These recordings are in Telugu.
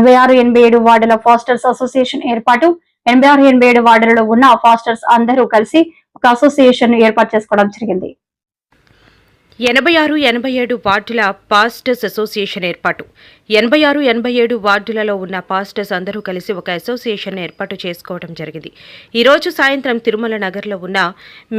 ఎనభై ఆరు ఎనభై ఏడు వార్డుల ఫాస్టర్స్ అసోసియేషన్ ఏర్పాటు ఎనభై ఆరు ఎనభై ఏడు వార్డులలో ఉన్న ఫాస్టర్స్ అందరూ కలిసి ఒక అసోసియేషన్ ఏర్పాటు చేసుకోవడం జరిగింది. ఎనభై ఆరు ఎనభై ఏడు వార్డుల పాస్టర్స్ అసోసియేషన్ ఏర్పాటు. ఎనభై ఆరు ఎనభై ఏడు వార్డులలో ఉన్న పాస్టర్స్ అందరూ కలిసి ఒక అసోసియేషన్ ఏర్పాటు చేసుకోవడం జరిగింది. ఈరోజు సాయంత్రం తిరుమల నగర్లో ఉన్న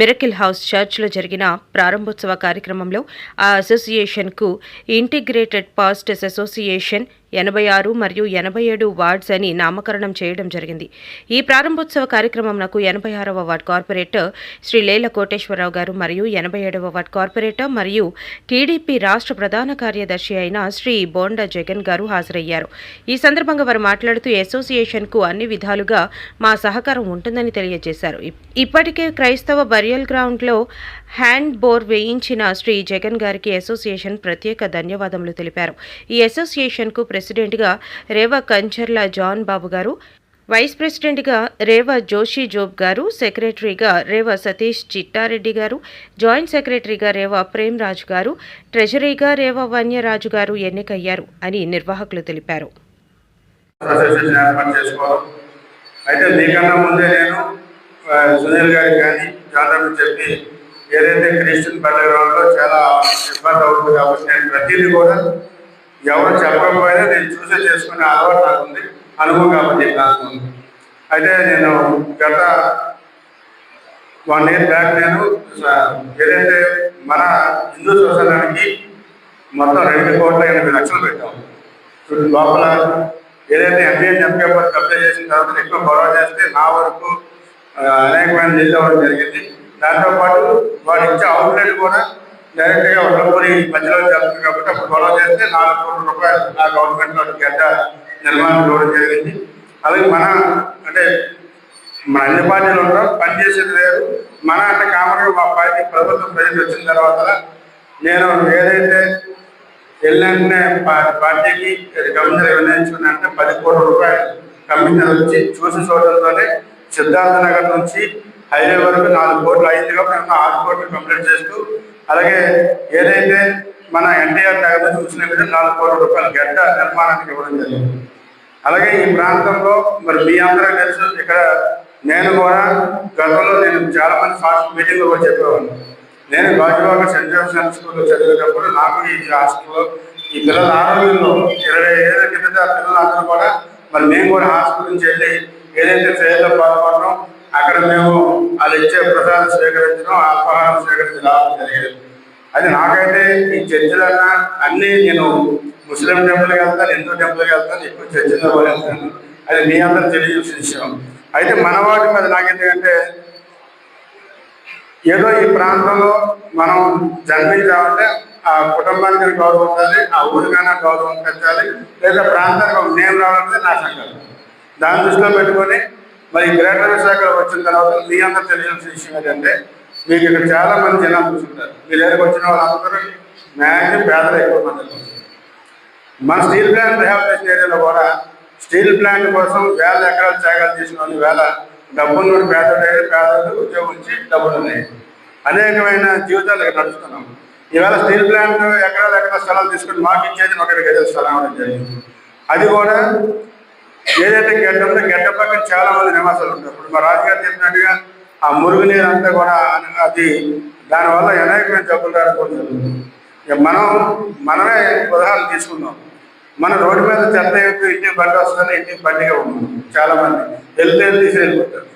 మిరకిల్ హౌస్ చర్చ్లో జరిగిన ప్రారంభోత్సవ కార్యక్రమంలో ఆ అసోసియేషన్కు ఇంటిగ్రేటెడ్ పాస్టర్స్ అసోసియేషన్ ఎనభై ఆరు మరియు ఎనభై ఏడు వార్డ్స్ అని నామకరణం చేయడం జరిగింది. ఈ ప్రారంభోత్సవ కార్యక్రమంకు ఎనభై ఆరవ వార్డ్ కార్పొరేటర్ శ్రీ లేల కోటేశ్వరరావు గారు మరియు ఎనభై ఏడవ వార్డ్ కార్పొరేటర్ మరియు టీడీపీ రాష్ట్ర ప్రధాన కార్యదర్శి అయిన శ్రీ బోండా జగన్ గారు హాజరయ్యారు. ఈ సందర్భంగా వారు మాట్లాడుతూ అసోసియేషన్కు అన్ని విధాలుగా మా సహకారం ఉంటుందని తెలియజేశారు. ఇప్పటికే క్రైస్తవ బరియల్ గ్రౌండ్లో హ్యాండ్ బోర్ వేయించిన శ్రీ జగన్ గారికి అసోసియేషన్ ప్రత్యేక ధన్యవాదములు తెలిపారు. ఈ అసోసియేషన్కు ప్రెసిడెంట్గా రేవా కంచర్ల జాన్ బాబు గారు వైస్ ప్రెసిడెంట్గా రేవా జోషి జోబ్ గారు సెక్రటరీగా రేవా సతీష్ చిట్టారెడ్డి గారు జాయింట్ సెక్రటరీగా రేవా ప్రేమ్ రాజు గారు ట్రెజరీగా రేవా వన్యరాజు గారు ఎన్నికయ్యారు అని నిర్వాహకులు తెలిపారు. అయితే మీకన్నా ముందే నేను సునీల్ గారికి కానీ జాదవ్ చెప్పి ఏదైతే క్రిస్టియన్ పల్లెగ్రౌండ్లో చాలా ఇబ్బంది అవుతుంది కాబట్టి నేను ప్రతిదీ కూడా ఎవరు చెప్పకపోయినా నేను చూసే చేసుకునే అలవాటు నాకు ఉంది అనుభవం కాబట్టి నాకు ఉంది. అయితే నేను గత వన్ ఇయర్ బ్యాక్ నేను ఏదైతే మన హిందూ సోషలానికి మొత్తం రెండు కోట్ల ఎనభై లక్షలు పెట్టాం. లోపల ఏదైతే ఎంబీఏ ఎంపీఎఫ్ అప్లై చేసిన తర్వాత ఎక్కువ గొడవ చేస్తే నా వరకు అనేకమైన నీళ్ళు అవ్వడం జరిగింది. దాంతోపాటు వాడు ఇచ్చే అవుట్లెట్ కూడా డైరెక్ట్గా ఉండకూరి మధ్యలో చేస్తుంది కాబట్టి అప్పుడు గొడవ చేస్తే నాలుగు కోట్ల రూపాయలు ఆ గవర్నమెంట్లో గడ్డ నిర్మాణం ఇవ్వడం జరిగింది. అలాగే మన అంటే మన అన్ని పార్టీలు ఉంటాం పనిచేసేది లేదు. మన అంటే కామన్గా మా పార్టీ ప్రభుత్వం ప్రజలు వచ్చిన తర్వాత నేను ఏదైతే వెళ్ళిన పార్టీకి కమిషనర్ అంటే పది కోట్ల రూపాయలు కమిషనర్ వచ్చి చూసి చూడడంతోనే సిద్ధార్థనగర్ నుంచి హైవే వరకు నాలుగు కోట్లు అయింది కాబట్టి ఆరు కోట్లు కంప్లీట్ చేస్తూ అలాగే ఏదైతే మన ఎన్టీఆర్ నగర్ చూసిన నాలుగు కోట్ల రూపాయలు గడ్డ నిర్మాణానికి ఇవ్వడం జరిగింది. అలాగే ఈ ప్రాంతంలో మరి మీ అందరూ తెలుసు ఇక్కడ నేను కూడా గతంలో నేను చాలా మంది ఫాస్ట్ మీటింగ్లో కూడా చెప్పేవాడిని. నేను గాజువాక సెంట్ జోసెఫ్ స్కూల్లో చదివేటప్పుడు నాకు ఈ హాస్టల్లో ఈ పిల్లల ఆరోగ్యంలో ఇరవై ఏళ్ళ కిందట పిల్లలందరూ కూడా మరి మేము కూడా హాస్టల్ నుంచి వెళ్ళి ఏదైతే ఫెయిర్లో పాల్గొనడం అక్కడ మేము వాళ్ళు ఇచ్చే ప్రసాదం స్వీకరించడం అల్పాహారం స్వీకరించడం రావడం జరిగేది. అది నాకైతే ఈ చర్చలన్నా అన్నీ నేను ముస్లిం టెంపుల్కి వెళ్తాను హిందూ టెంపుల్కి వెళ్తాను ఎక్కువ చర్చిలో వెళ్తాను. అది మీ అందరూ తెలియజేసిన విషయం. అయితే మన వాటి మీద నాకేంటంటే ఏదో ఈ ప్రాంతంలో మనం జన్మించామంటే ఆ కుటుంబానికి గౌరవం ఉండాలి ఆ ఊరికైనా గౌరవం పెంచాలి లేదా ప్రాంతానికి ఒక నేమ్ రావాలంటే నా సంకల్పం. దాని దృష్టిలో పెట్టుకొని మరి గ్రేటర్ విశాఖలో వచ్చిన తర్వాత మీ అందరూ తెలియాల్సిన విషయం ఏంటంటే మీకు ఇక్కడ చాలా మంది జనాలు చూస్తుంటారు మీ దగ్గరకు వచ్చిన వాళ్ళందరూ మ్యాక్సిమం పేదలు ఎక్కువ మంది మన స్టీల్ ప్లాంట్ రిహాబిలిటేషన్ ఏరియాలో కూడా స్టీల్ ప్లాంట్ కోసం వేల ఎకరాలు త్యాగాలు తీసుకొని వేల డబ్బులు పేదలు పేదలు ఉద్యోగం ఇచ్చి డబ్బులు ఉన్నాయి. అనేకమైన జీవితాలు ఇక్కడ నడుస్తున్నాం. ఈవేళ స్టీల్ ప్లాంట్ ఎకరాలు ఎక్కడ స్థలాలు తీసుకొని మాకు ఇచ్చేది ఒక గజల స్థలం అనేది జరిగింది. అది కూడా ఏదైతే గడ్డ ఉందో గడ్డ పక్కన చాలా మంది నివాసాలు ఉంటారు. ఇప్పుడు మా రాజుగారు చెప్పినట్టుగా ఆ మురుగునీరు అంతా కూడా అది దానివల్ల అనేకమైన జబ్బులు రాకూడదు ఇక మనం మనమే ఉదాహరణ తీసుకుందాం. మన రోడ్డు మీద చెత్త ఎక్కువ ఇంటికి బండి వస్తుంది ఇంటికి బండిగా ఉన్నాం చాలా మంది. వెళ్తే వెళ్తే తీసి వెళ్ళిపోతారు.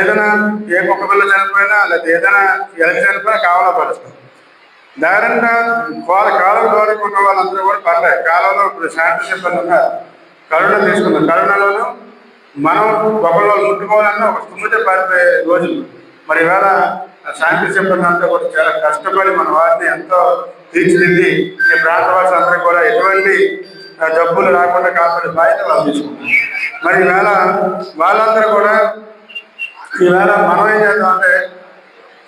ఏదైనా ఏ కుక్క పిల్ల చనిపోయినా లేదా ఏదైనా ఎలక్షన్ చనిపోయినా కావాలా పరుస్తాం. దారంగా వాళ్ళ కాలువ దూరం ఉన్న వాళ్ళందరూ కూడా పర్లేదు కాలంలో ఇప్పుడు శాంతి సిబ్బంది ఉన్నారు. కరోనా తీసుకున్నాం కరోనాలోనూ మనం ఒకళ్ళు ముట్టుకోవాలన్నా ఒక తుమ్మితే పారిపోయే రోజులు. మరి ఇవాళ శాంతి సిబ్బంది అంతా కూడా చాలా కష్టపడి మన వారిని ఎంతో తీర్చిదిద్ది ఈ ప్రాంతవాసులు అందరూ కూడా ఎటువంటి డబ్బులు జబ్బులు రాకుండా కాపాడే బాధ్యత వాళ్ళు తీసుకుంటారు మరి ఈవేళ వాళ్ళందరూ కూడా ఈవేళ మనం ఏం చేద్దామంటే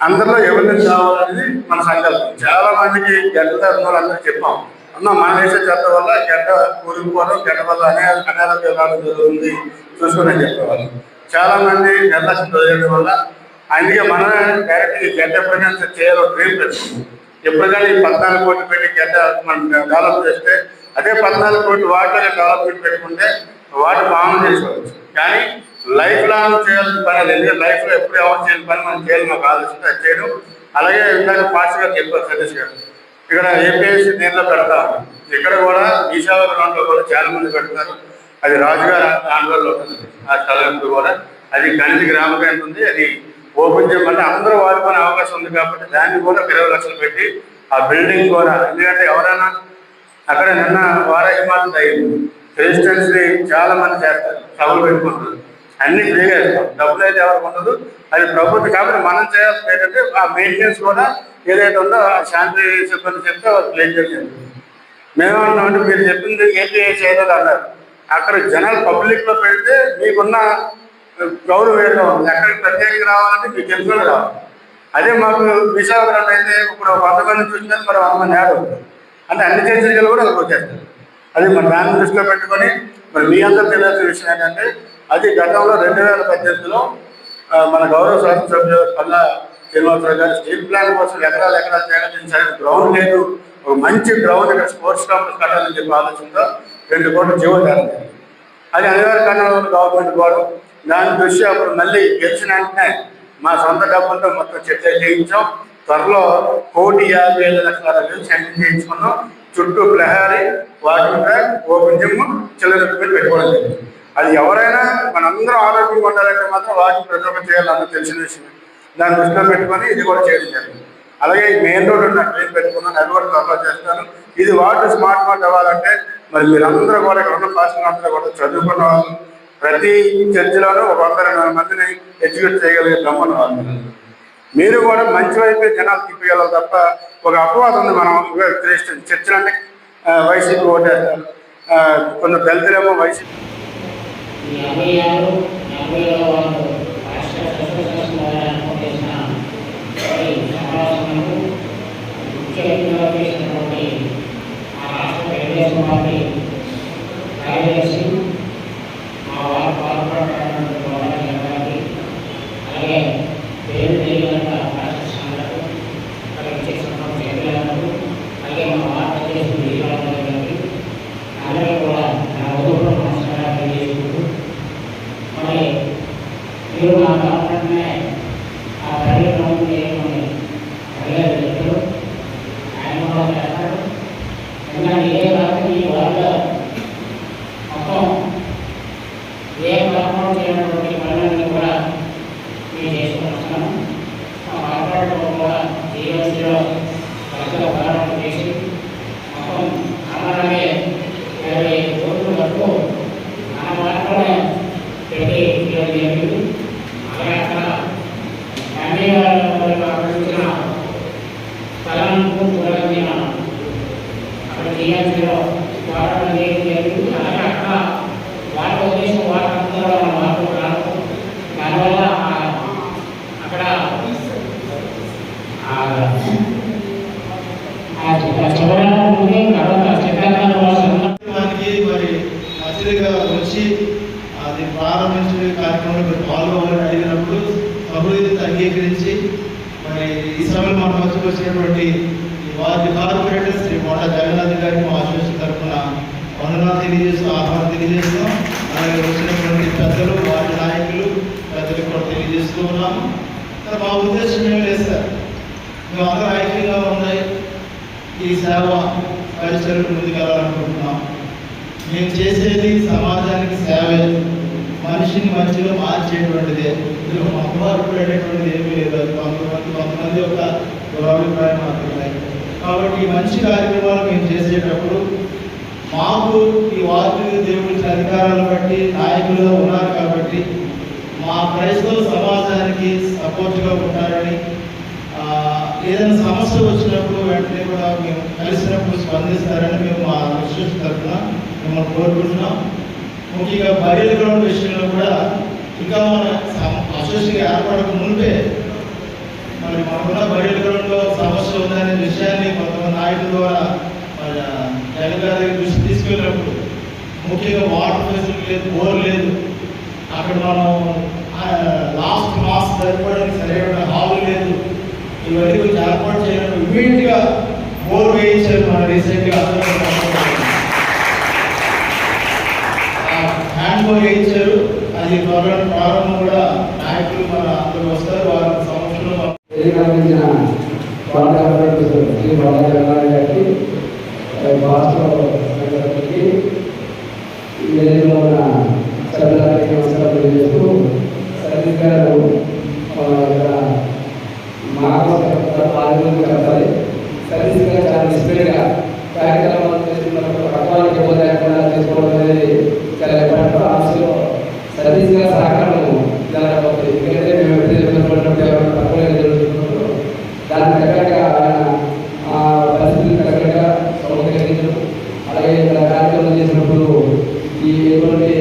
అందరిలో ఎవరిని కావాలనేది మన సంకల్పం. చాలా మందికి ఎంత తరఫున అందరికి చెప్పాం. అన్న మన వేసే చెత్త వల్ల గడ్డ కూలిపోవడం గడ్డ వల్ల అనే అనారోగ్యాలు జరుగుతుంది. చూసుకుని చెప్పేవాళ్ళు. చాలా మంది నిర్లక్ష్యం చేయడం వల్ల అందుకే మనం డైరెక్ట్ గడ్డ ఎప్పుడైనా చేయాలో డ్రీమ్ పెట్టుకున్నాం ఎప్పుడైనా ఈ పద్నాలుగు కోట్లు పెట్టి గడ్డ మనం డెవలప్ చేస్తే అదే పద్నాలుగు కోట్లు వాటర్ డెవలప్మెంట్ పెట్టుకుంటే వాటర్ బాగా చేసుకోవచ్చు. కానీ లైఫ్ లాంగ్ చేయాల్సిన పని అది. ఎందుకంటే లైఫ్లో ఎప్పుడు ఎవరు చేయని పని మనం చేయాలి మాకు ఆలోచన అది చేయడం. అలాగే ఇందాక పాస్ చెప్పారు సతీష్ గారు ఇక్కడ ఏపీఎస్సీ దీనిలో పెడతారు ఇక్కడ కూడా ఈశాన్య గ్రౌండ్లో కూడా చాలా మంది పెడతారు. అది రాజుగారి ఆందోళనలో ఉంటుంది ఆ స్థలం కూడా. అది గణిత గ్రామ కేంద్రం ఉంది. అది ఓపెన్ చేయమంటే అందరూ వాడుకునే అవకాశం ఉంది కాబట్టి దాన్ని కూడా ఇరవై లక్షలు పెట్టి ఆ బిల్డింగ్ కూడా. ఎందుకంటే ఎవరైనా అక్కడ నిన్న వారాహి మాత్రం అయింది. రెసిస్టెన్స్ని చాలా మంది చేస్తారు. సభలు పెట్టుకుంటారు అన్ని ఫ్రీగా ఇస్తాం. డబ్బులు అయితే ఎవరికి ఉండదు. అది ప్రభుత్వం కాబట్టి మనం చేయాల్సింది ఏంటంటే ఆ మెయింటెనెన్స్ కూడా ఏదైతే ఉందో ఆ శాంతి సిబ్బంది చెప్తే వాళ్ళు క్లెయిమ్ చేయాలి మేమన్నామంటే మీరు చెప్పింది ఏంటి చేయలేదు అన్నారు. అక్కడ జనాలు పబ్లిక్లో పెడితే మీకున్న గౌరవం వేరుగా ఉంది. అక్కడికి ప్రత్యేకంగా రావాలంటే మీకు తెలుసుకొని రావాలి. అదే మాకు విశాఖపట్నం అయితే ఇప్పుడు వంద మంది మరి వంద మంది యాడ్ అంటే అన్ని చర్చలు కూడా అక్కడికి వచ్చేస్తారు అది మన దాన్ని దృష్టిలో పెట్టుకొని మరి మీ అందరూ తెలియాల్సిన విషయం ఏంటంటే అది గతంలో రెండు వేల పద్దెనిమిదిలో మన గౌరవ శాసనసభ్యులు కన్నా శ్రీనివాసరావు గారు స్టీల్ ప్లాంట్ కోసం ఎకరాలు ఎకరాలు తేడా గ్రౌండ్ లేదు. ఒక మంచి గ్రౌండ్ ఇక్కడ స్పోర్ట్స్ కాంప్లెక్స్ కట్టాలని చెప్పి ఆలోచనతో రెండు కోట్ల జీవో అది అనివార్య కారణంలో గవర్నమెంట్ పోవడం దాని దృష్టి అప్పుడు మళ్ళీ గెలిచిన వెంటనే మా సొంత డబ్బులతో మొత్తం చర్చ చేయించాం. త్వరలో కోటి యాభై ఏళ్ళ లక్షల రూపాయలు శాంక్షన్ చేయించుకున్నాం. చుట్టూ ప్రహారీ వాకింగ్ ట్రాక్ ఓపెన్ జిమ్ చిల్లర పెట్టుకోవడం జరిగింది. అది ఎవరైనా మనందరం ఆరోగ్యంగా ఉండాలంటే మాత్రం వాకింగ్ ప్రతి ఒక్కరు చేయాలన్న తెలిసిన విషయం. దాన్ని దృష్టిలో పెట్టుకొని ఇది కూడా చేయడం జరిగింది. అలాగే ఈ మెయిన్ రోడ్ ఉన్న ట్రైన్ పెట్టుకున్నాను అది కూడా త్వరలో చేస్తాను. ఇది వాటర్ స్మార్ట్ వాట్ అవ్వాలంటే మరి మీరందరూ కూడా ఇక్కడ ఉన్న పాస్టర్ అందరూ కూడా చదువుకున్న వాళ్ళు ప్రతి చర్చిలోనూ ఒక వంద రెండు వందల మందిని ఎడ్యుకేట్ చేయగలిగే దమ్మున్న వాళ్ళు. మీరు కూడా మంచి వైపే జనాలు తిప్పగలరు తప్ప ఒక అపవాదం ఉంది మనం క్రిస్టియన్ చర్చిలు అంటే వైసీపీ ఓటేస్తారు. కొంత దళితులేమో వైసీపీ యాభై ఆరు యాభై ఏడవ వారు రాష్ట్ర అసోసియేషన్ ఏర్పాటు చేసిన ఈ సమావేశంలో ముఖ్య చేసినటువంటి ఆ రాష్ట్ర తెలుగుదేశం పార్టీ కార్యదర్శి ఆ వారు పాల్గొనడానికి గవర్నర్ గారికి అలాగే పేరు తెలియనంత రాష్ట్ర సంఘటన అక్కడ ఇచ్చేసినటువంటి సభ్యులకు అలాగే మా వార్త చేసిన వీరారావు గారికి అందరికీ కూడా నా ఉదయపూర్వక నమస్కారాలు తెలియజేసుకుంటూ మరి మీరు మా గవర్నమెంట్నే ఆ చేయమని అడిగారు వ్యక్తులు ఆయన కూడా చేస్తారు ఎందుకంటే ఏ కాదు ఈ మొత్తం ఏ గవర్నమెంట్ చేయనటువంటి పనులన్నీ కూడా మేము చేసుకుని వస్తున్నాము. ఆ కార్పొరేట్లో కూడా ప్రజల ప్రారంభం చేసి మొత్తం అలాగే ఇరవై ఐదు కోట్ల వరకు మన మాత్రమే పెట్టి ఇవ్వడం జరిగింది అలాగే అక్కడ ఫ్యామిలీ వారికి ఆకర్షించిన స్థలానికి కూడా నేను అక్కడ జీఎంసీలో వాడడం చేయడం జరిగింది అలాగే అక్కడ వాటి ఉద్దేశం వాటి అందరూ మన మార్పు రావడం దానివల్ల ఆ- అక్కడ ఆ ఆ చివరి తర్వాత శ్రీకాకుళం కోసం దానికి మరి అతిథిగా వచ్చి అది ప్రారంభించే కార్యక్రమంలో మీరు పాల్గొవాలని అడిగినప్పుడు అభివృద్ధి అంగీకరించి మరి ఈ సమయంలో మన మధ్యకు వచ్చినటువంటి వారి కార్పొరేటర్ శ్రీ మోడ జగన్నాథ్ గారికి మా అసోసియేషన్ తరఫున వందనాలు తెలియజేస్తూ ఆహ్వానం తెలియజేస్తున్నాం అలాగే వచ్చినటువంటి పెద్దలు వారి నాయకులు పెద్దలకు కూడా తెలియజేస్తూ ఉన్నాము. మా ఉద్దేశం ఏం లేదు సార్. మేము అందరూ ఐక్యంగా ఉన్నాయి ఈ సేవ పరిచయం ముందుకెళ్ళాలనుకుంటున్నాం. మేము చేసేది సమాజానికి సేవే. మనిషిని మంచిగా మార్చేటువంటిదే. ఇందులో మతవార్పుడేటువంటిది ఏమీ లేదు. అది కొంతమంది కొంతమంది యొక్క దురాభిప్రాయం మాత్రమే. కాబట్టి ఈ మంచి కార్యక్రమాలు మేము చేసేటప్పుడు మాకు ఈ వార్డు దేవుడి అధికారాలు అధికారాలను బట్టి నాయకులుగా ఉన్నారు కాబట్టి మా క్రైస్తవ సమాజానికి సపోర్ట్గా ఉంటారని ఏదైనా సమస్య వచ్చినప్పుడు వెంటనే కూడా మేము కలిసినప్పుడు స్పందిస్తారని మేము మా విశ్వాస తరఫున మిమ్మల్ని కోరుకుంటున్నాం. ముఖ్యంగా బయలు గ్రౌండ్ విషయంలో కూడా ఇంకా మన అసోసియేషన్ ఏర్పడక ముందే మరి మనకున్న బయలు గ్రౌండ్లో సమస్య ఉందనే విషయాన్ని కొంతమంది నాయకుల ద్వారా మన జగన్ గారి దగ్గర దృష్టి తీసుకెళ్ళినప్పుడు ముఖ్యంగా వాటర్ ఫెసిలిటీ లేదు బోర్ లేదు. అక్కడ మనం లాస్ట్ మాస్ సరిపడానికి సరైన హాల్ లేదు. ఇవన్నీ కొంచెం ఏర్పాటు చేయడం ఇమీడియట్గా బోర్ వేయించారు మన రీసెంట్గా. అందరూ క్యాంప్ వేయించారు అది త్వరలో ప్రారంభం కూడా నాయకులు మన అందరూ వస్తారు. వారి సమక్షంలో సంబంధించిన వార్తా శ్రీ బాబా జగన్నాథ్ గారికి రాష్ట్రపతి వేదికలో ఉన్న సభ్యులకి నమస్కారం తెలియజేస్తూ సతీష్ గారు ఆ, ఇక్కడ మాకు పాల్గొని చెప్పాలి సతీష్ గారు చాలా డిస్ప్లేగా కార్యక్రమాలు చేస్తున్నప్పుడు పక్కవాళ్ళకి ఇబ్బంది లేకుండా చేసుకోవడం అనేది చాలా ఇంపార్టెంట్ ఆశలో సతీష్ సహకారము సహకారం జరగకపోతే ఎందుకంటే మేము ఎప్పుడు చెప్పినప్పుడు ఎవరైనా తక్కువ జరుగుతున్నప్పుడు దానికి తగ్గట్టుగా ఆయన ఆ పరిస్థితికి తగ్గట్టుగా సౌకర్యం అలాగే ఇక్కడ కార్యక్రమం చేసినప్పుడు ఈ ఎటువంటి